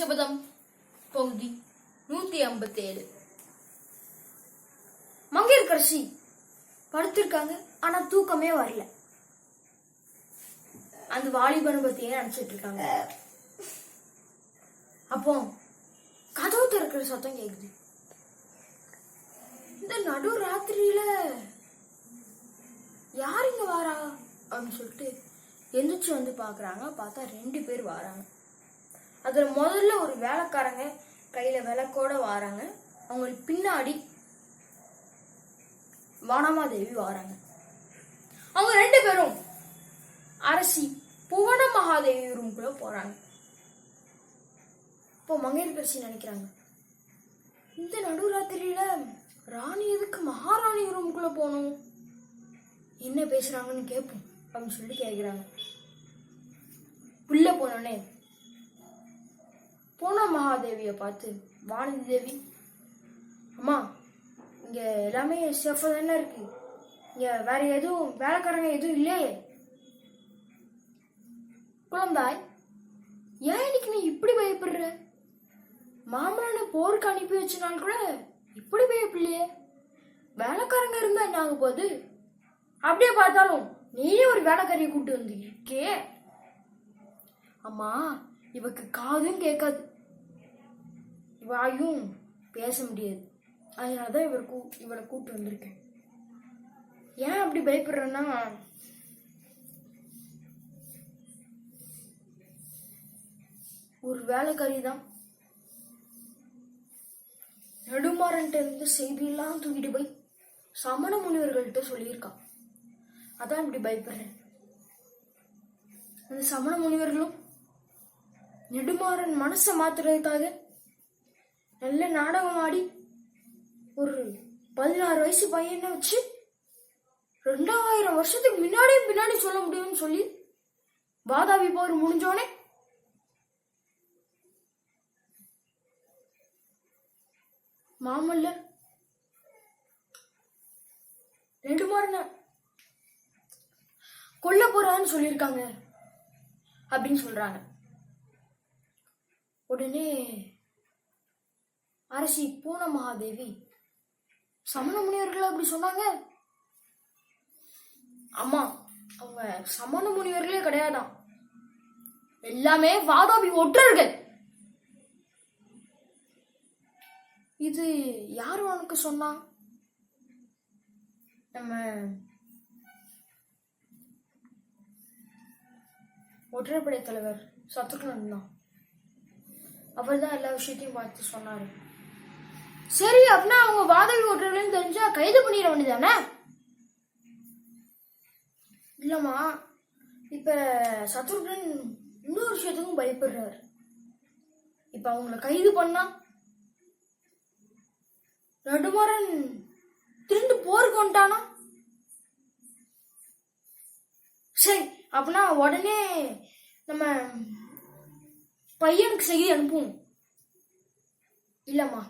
சபதம் பகுதி நூத்தி ஐம்பத்தி ஏழு மங்கையர்கரசி படுத்திருக்காங்க ஆனா தூக்கமே வரல. அந்த வாலிபனை பத்தியே நினைச்சிட்டு இருக்காங்க. அப்போ கதவு திறக்கிற சத்தம் கேக்குது. இந்த நடு ராத்திரியில யார் இங்க வாரா? அப்படின்னு சொல்லிட்டு எந்திரிச்சு வந்து பாக்குறாங்க. பார்த்தா ரெண்டு பேர் வாராங்க. அதில் முதல்ல ஒரு வேலைக்காரங்க கையில் விளக்கோட வாராங்க. அவங்களுக்கு பின்னாடி வானமாதேவி வாராங்க. அவங்க ரெண்டு பேரும் அரசி புவன மகாதேவி ரூம்குள்ள போறாங்க. இப்போ மங்கையர்கரசி நினைக்கிறாங்க? இந்த நடுராத்திரியில ராணி எதுக்கு மகாராணி ரூம்குள்ள போகணும்? என்ன பேசுறாங்கன்னு கேட்போம் அப்படின்னு சொல்லி கேட்குறாங்க. உள்ள போனோடனே போன மகாதேவியை பார்த்து வானதி தேவி அம்மா இங்க எல்லாமே சேஃபா தானே இருக்கு. இங்க வேற எதுவும் வேலைக்காரங்க எதுவும் இல்லையே. குழந்தாய் ஏன் இன்னைக்கு நீ இப்படி பயப்படுற? மாமனான போருக்கு அனுப்பி வச்ச கூட இப்படி பயப்படலையே. வேலைக்காரங்க இருந்தா என்ன ஆக போகுது அப்படியே பார்த்தாலும் நீயே ஒரு வேலைக்காரியை வந்து வந்திருக்கே அம்மா இவக்கு காதும் கேட்காது. வாயும் பேச முடியாது. அதனால தான் இவர் கூ இவளை கூட்டு வந்திருக்கேன். ஏன் அப்படி பயப்படுறேன்னா ஒரு வேலைக்காரி தான் நெடுமாறன்ட்ட இருந்து செய்தியெல்லாம் தூக்கிட்டு போய் சமண முனிவர்கள்ட்ட சொல்லியிருக்கான். அதான் இப்படி பயப்படுறேன். அந்த சமண முனிவர்களும் நெடுமாறன் மனசை மாத்துறதுக்காக நல்ல நாடகம் ஆடி ஒரு பதினாறு வயசு பையனை வச்சு ரெண்டாயிரம் வருஷத்துக்கு முன்னாடியே பின்னாடி சொல்ல முடியும்னு சொல்லி வாதாபி போர் முடிஞ்சோனே மாமல்லர் நெடுமாறன கொல்ல போறான்னு சொல்லியிருக்காங்க அப்படின்னு சொல்றாங்க. உடனே அரசி பூன மகாதேவி. சமண முனிவர்கள் அப்படி சொன்னாங்க. ஆமா அவங்க சமண முனிவர்களே கிடையாதாம் எல்லாமே வாதாபி ஒற்றர்கள். இது யார் உனக்கு சொன்னா? நம்ம ஒற்றைப்படை தலைவர் சத்ருகன் தான். அவர் தான் எல்லா விஷயத்தையும் பார்த்து சொன்னாரு. சரி அப்படின்னா அவங்க வாதவி ஓட்டுறதுன்னு தெரிஞ்சா கைது பண்ணிட வேண்டியதானே இல்லம்மா இப்ப சத்ருகன் இன்னொரு விஷயத்துக்கும் பயப்படுறாரு. இப்ப அவங்கள கைது பண்ணா நடுமாறன் திருண்டு போருக்கு வந்துட்டானா? சரி அப்படின்னா உடனே நம்ம பையனுக்கு செய்தி அனுப்புவோம். இல்லம்மா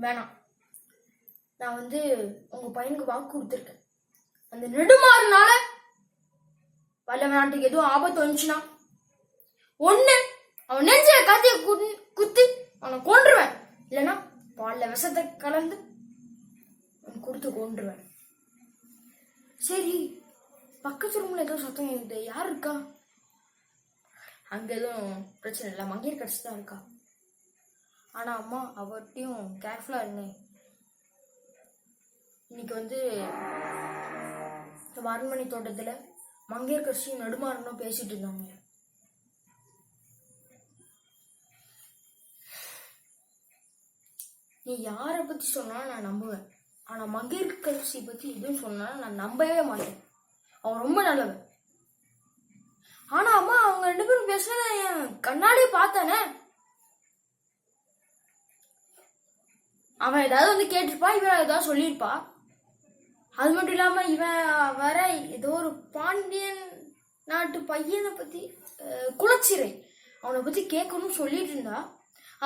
வேணாம். நான் வந்து உங்க பையனுக்கு வாக்கு கொடுத்துருக்கேன். அந்த நெடுமாறுனால வல்ல நாட்டுக்கு எதுவும் ஆபத்து வந்துச்சுன்னா ஒண்ணு அவன் நெஞ்ச கத்திய குத்தி- அவனை கொன்றுவேன். இல்லைன்னா பால்ல விஷத்தை கலந்து அவன் கொடுத்து கொன்றுவேன். சரி பக்கத்து ரூம்ல ஏதோ சத்தம் கேக்குது. யார் இருக்கா? அங்க எதுவும் பிரச்சனை இல்லை. மங்கையர் கட்சி தான் இருக்கா? ஆனால் அம்மா அவர்கிட்டயும் கேர்ஃபுல்லாக இருங்க இன்னைக்கு வந்து நம்ம அரண்மனை தோட்டத்தில் மங்கையர் கட்சியும் நடுமாறனும் பேசிட்டு இருந்தாங்க. நீ யாரை பற்றி சொன்னாலும் நான் நம்புவேன். ஆனால் மங்கையர் கட்சி பற்றி எதுவும் சொன்னாலும் நான் நம்பவே மாட்டேன். அவன் ரொம்ப நல்லவன். ஆனால் அம்மா அவங்க ரெண்டு பேரும் பேசுனத என் கண்ணாடியே பார்த்தானே? அவன் ஏதாவது வந்து கேட்டிருப்பா இவன் ஏதாவது சொல்லியிருப்பா. அது மட்டும் இல்லாம இவன் வர ஏதோ ஒரு பாண்டியன் நாட்டு பையனை பத்தி குளச்சிறை அவனை பத்தி கேட்கணும்னு சொல்லிட்டு இருந்தா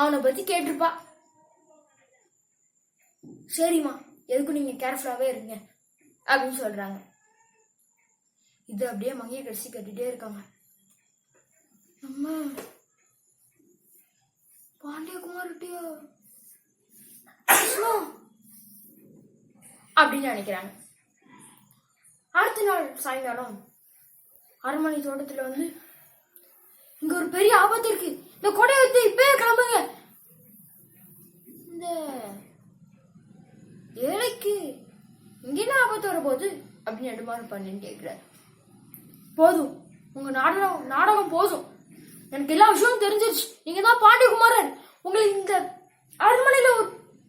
அவனை பத்தி கேட்டிருப்பா. சரிம்மா எதுக்கும் நீங்க கேர்ஃபுல்லாவே இருங்க அப்படின்னு சொல்றாங்க. இது அப்படியே மங்கிய கடிச்சு கட்டிட்டே இருக்காங்க. நம்ம அப்படின்னு நினைக்கிறாங்க. அடுத்த நாள் சாயங்காலம் அரண்மனை தோட்டத்துல வந்து இங்க ஒரு பெரிய ஆபத்து இருக்கு. இந்த கொடையை வச்சு இப்பயே கிளம்புங்க. இந்த ஏழைக்கு இங்க என்ன ஆபத்து வர போகுது அப்படின்னு எடுமாறு பண்ணின்னு கேட்கிறாரு போதும். உங்க நாடகம் நாடகம் போதும். எனக்கு எல்லா விஷயமும் தெரிஞ்சிருச்சு. நீங்க தான் பாண்டியகுமாரன் உங்களுக்கு இந்த அரண்மனையில ஒரு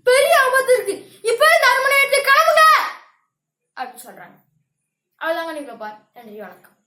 பெரிய ஆபத்து இருக்கு. இப்ப இந்த அரண்மனை எடுத்து கிளம்புங்க. அப்படின்னு சொல்றாங்க. அவ்வளோதாங்க நீங்க பார். நன்றி வணக்கம்.